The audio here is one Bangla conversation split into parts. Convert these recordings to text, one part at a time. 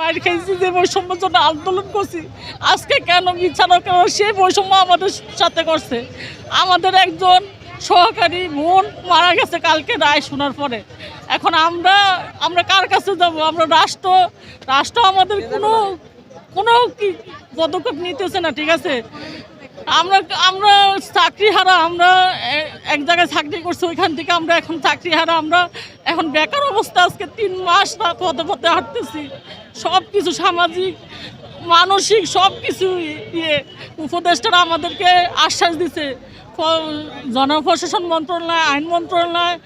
মায়ের খেয়েছি যে বৈষম্যের জন্য আন্দোলন করছি। আজকে কেন বিছানা কেন সেই বৈষম্য আমাদের সাথে করছে। আমাদের একজন সহকারী বোন মারা গেছে কালকে রায় শোনার পরে। এখন আমরা আমরা কার কাছে যাব? আমরা রাষ্ট্র রাষ্ট্র আমাদের কোনো কোনো কি পদক্ষেপ নিতেছে না, ঠিক আছে? আমরা আমরা চাকরি হারা, আমরা এক জায়গায় চাকরি করছি, ওইখান থেকে আমরা এখন চাকরি হারা, আমরা এখন বেকার অবস্থা, আজকে তিন মাস না পথে পথে হাঁটতেছি। সব কিছু সামাজিক, মানসিক সব কিছু ইয়ে। উপদেষ্টারা আমাদেরকে আশ্বাস দিছে। জনপ্রশাসন মন্ত্রণালয়, আইন মন্ত্রণালয়,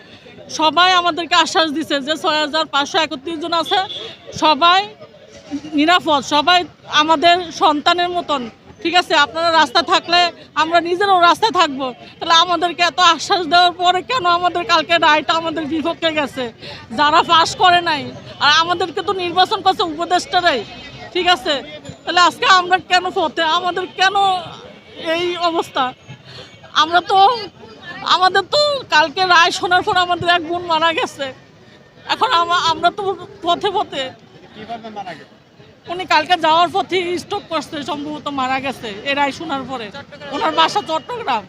সবাই আমাদেরকে আশ্বাস দিছে যে ছয় হাজার পাঁচশো একত্রিশ জন আছে, সবাই নিরাপদ, সবাই আমাদের সন্তানের মতন। ঠিক আছে, আপনারা রাস্তা থাকলে আমরা নিজেরাও রাস্তায় থাকব। তাহলে আমাদেরকে এত আশ্বাস দেওয়ার পরে কেন আমাদের কালকে রায়টা আমাদের বিপক্ষে গেছে? যারা পাস করে নাই, আর আমাদেরকে তো নির্বাচন করছে উপদেষ্টারাই, ঠিক আছে? তাহলে আজকে আমরা কেন পথে আমাদের কেন এই অবস্থা? আমরা তো, আমাদের তো কালকে রায় শোনার পর আমাদের এক বোন মারা গেছে। এখন আমরা তো পথে পথে উনি কালকে যাওয়ার পথে স্টক করছে, সম্ভবত মারা গেছে এ রায় শোনার পরে। ওনার বাসা চট্টগ্রাম।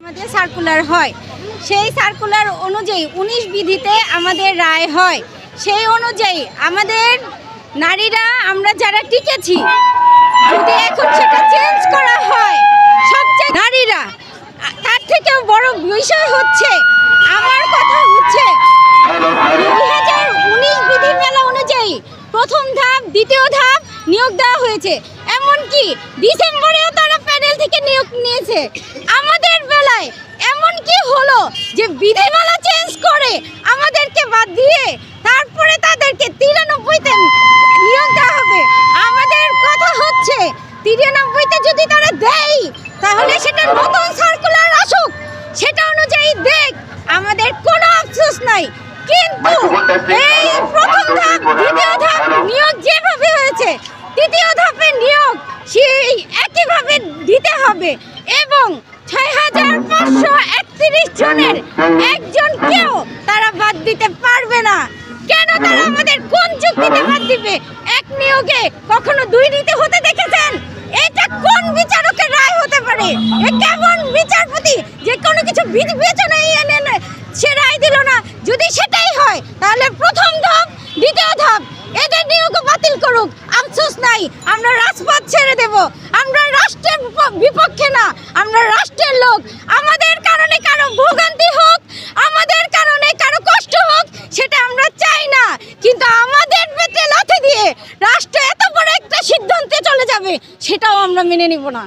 আমাদের সার্কুলার হয়। সেই সার্কুলার অনুযায়ী উনিশ বিধিতে আমাদের রায় হয়। সেই অনুযায়ী আমাদের নারীরা, আমরা যারা টিকেছি, যদি এখন সেটা চেঞ্জ করা হয়, সবচেয়ে নারীরা, তার থেকেও বড় বিষয় হচ্ছে, আমার কথা হচ্ছে উনিশ বিধিমালা অনুযায়ী প্রথম ধাপ, দ্বিতীয় ধাপ নিয়োগ দেওয়া হয়েছে। এমনকি ডিসেম্বরেও তারা প্যানেল থেকে নিয়োগ নিয়েছে। আমাদের বেলায় এমন কি হলো যে বিধিমালা দিতে হবে এবং ছয় হাজার পাঁচশো একত্রিশ জনের একজনকেও তারা বাদ দিতে পারবে না। কেন তারা আমাদের কোন যুক্তিতে বাদ দিবে? এক নিয়োগে কখনো দুই নীতি হতে দেখেছেন? এটা কোন বিচারকের রায় হতে পারে? এ কেমন বিচারপতি? যে কোনো কিছু বিবেচনায় এনে সে রায় দিল না। যদি সেটাই হয়, তাহলে প্রথম ধাপ, দ্বিতীয় ধাপ, এদের নিয়োগ বাতিল করুক। আফসোস নাই, আমরা রাজপথ ছেড়ে দেব। আমরা বিপক্ষে না, আমরা রাষ্ট্রের লোক। আমাদের কারণে কারও ভোগান্তি হোক, আমাদের কারণে কারও কষ্ট হোক, সেটা আমরা চাই না। কিন্তু আমাদের পেতে লাথি দিয়ে রাষ্ট্র এত বড় একটা সিদ্ধান্তে চলে যাবে, সেটাও আমরা মেনে নিব না।